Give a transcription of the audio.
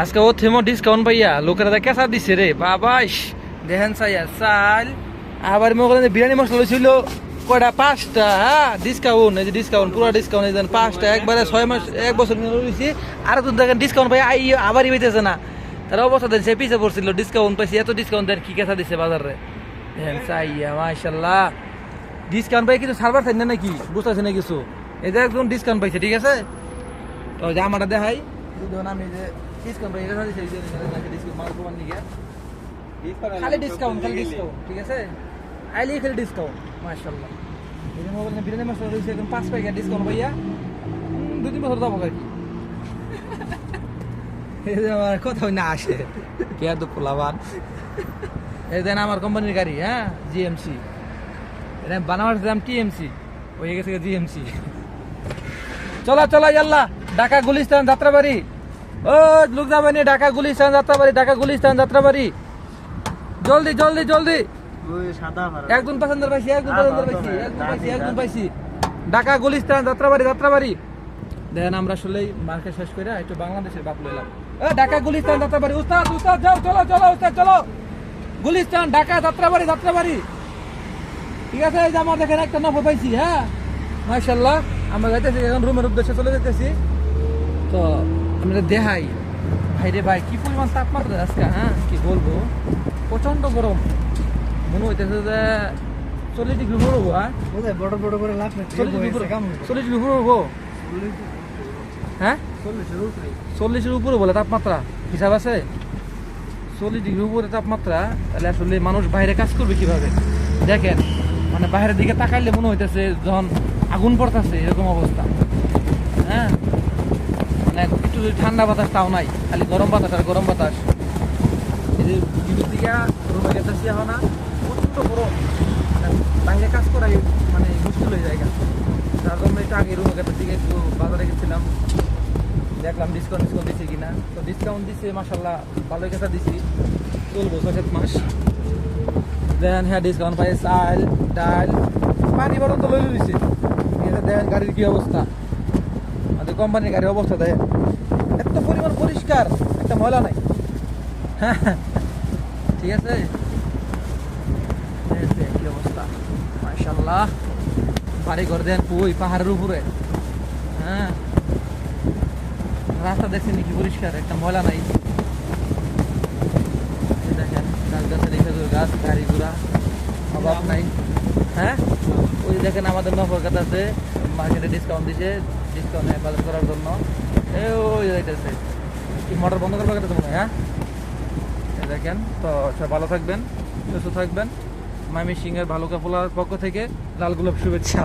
আজকে ও থেমো ডিসকাউন্ট পাইয়া লোকেরা দা কেসা দিছে রে বাবা ইস, দেখেন সাইয়া চাল। আবার মোগলে বিরিয়ানি মশলা ছিল কয়টা? পাঁচটা হ্যাঁ? ডিসকাউন্ট এই যে ডিসকাউন্ট পুরো ডিসকাউন্ট এই পাঁচটা একবারে ছয় মাস এক বছর রয়েছি আর তো দেখেন ডিসকাউন্ট পাই আই আবারই পাইতেছে না। তারা অবস্থা সে পিছিয়ে পড়ছিল ডিসকাউন্ট পাইছি এত ডিসকাউন্ট দেন কি কেসা দিছে বাজারে দেখেন চাইয়া মাশাল্লাহ ডিসকাউন্ট পাই কিছু সার্ভার থাকবে নাকি? বুঝতেছে না কিছু। এটা একদম ডিসকাউন্ট পাইছে ঠিক আছে? তো যে আমারটা দেখাই আমি যে ডিসকাউন্ট এটা দিছি ডিসকাউন্ট মাল প্রমাণ নিয়ে খালি ডিসকাউন্ট খালি ডিসকাউন্ট ঠিক আছে আইলি খালি ডিসকাউন্ট মাশাআল্লাহ এই যে মোবাইল বিরিয়ানি রয়েছে পাঁচ প্যাকেট ডিসকাউন্ট ভাইয়া উম, দুই তিন বছর যাব আর কি এই যে আমার কোথাও না আসে কে তো পোলাবান এই দেন আমার কোম্পানির গাড়ি হ্যাঁ জিএমসি এটা বানাবার দাম টিএমসি হয়ে গেছে জিএমসি চলো চলো ইয়াল্লা ঢাকা গুলিস্তান যাত্রাবাড়ি ও লোক ঢাকা গুলিস্তান যাত্রাবাড়ি ঢাকা গুলিস্তান যাত্রাবাড়ি। জলদি জলদি জলদি। একজন পাইছি একজন পাইছি একজন পাইছি একজন পাইছি। ঢাকা গুলিস্তান যাত্রাবাড়ি যাত্রাবাড়ি। দেখেন আমরা মার্কেট শেষ করে একটু বাংলাদেশের বাপ লইলাম। এ ঢাকা গুলিস্তান যাত্রাবাড়ি। উস্তাদ উস্তাদ যাও চলো চলো উস্তাদ চলো। গুলিস্তান ঢাকা যাত্রাবাড়ি যাত্রাবাড়ি। ঠিক আছে এই যে আমার দেখেন একটা নফর পাইছি হ্যাঁ? মার্শাল্লাহ আমরা যাইতেছি এখন রুমের উদ্দেশ্যে চলে যেতেছি তো আমরা দেখাই ভাই রে ভাই কি পরিমাণ তাপমাত্রা আজকে হ্যাঁ? কি বলব? প্রচণ্ড গরম। মনে হইতেছে যে চল্লিশ ডিগ্রি হব হ্যাঁ? বড় বড় করে লাভ নেই চল্লিশ ডিগ্রি হব? হ্যাঁ? চল্লিশের উপরে বলে তাপমাত্রা। হিসাব আছে? চল্লিশ ডিগ্রি উপরে তাপমাত্রা তাহলে আসলে মানুষ বাইরে কাজ করবে কীভাবে? দেখেন মানে বাইরের দিকে তাকাইলে মনে হইতেছে যখন আগুন পড়তেছে এরকম অবস্থা। হ্যাঁ? মানে একটু ঠান্ডা বাতাস তাও নাই, খালি গরম বাতাস আর গরম বাতাস। এই কাজ মানে মুশকিল হয়ে যায় আগে একটু বাজারে গেছিলাম। দেখলাম ডিসকাউন্ট দিছে কিনা। তো ডিসকাউন্ট দিছে মাস। দেন হ্যাঁ ডিসকাউন্ট পাই চাল পানি বরং তো লইলে দিছে। দেখেন গাড়ির কি অবস্থা? কোম্পানির গাড়ির অবস্থা দেখেন এত পরিমাণ পরিষ্কার, একটা ময়লা নাই। ঠিক আছে? কি অবস্থা? মাশাল্লাহ বাড়ি ঘর দেন পুই, পাহাড়ের উপরে। হ্যাঁ? রাস্তা দেখছেন কি পরিষ্কার? একটা ময়লা নাই। দেখেন গাছ গাছে রেখে গাছ, গাড়ি ঘোড়া, অভাব নাই। হ্যাঁ? ওই দেখেন আমাদের নফর আছে মার্কেটে ডিসকাউন্ট দিছে ডিসকাউন্ট করার জন্য। কি মোটর বন্ধ করবার কথা হ্যাঁ দেখেন, তো সব ভালো থাকবেন, সুস্থ থাকবেন। মামি সিং এর ভালো কাপলার পক্ষ থেকে লাল গোলাপ শুভেচ্ছা।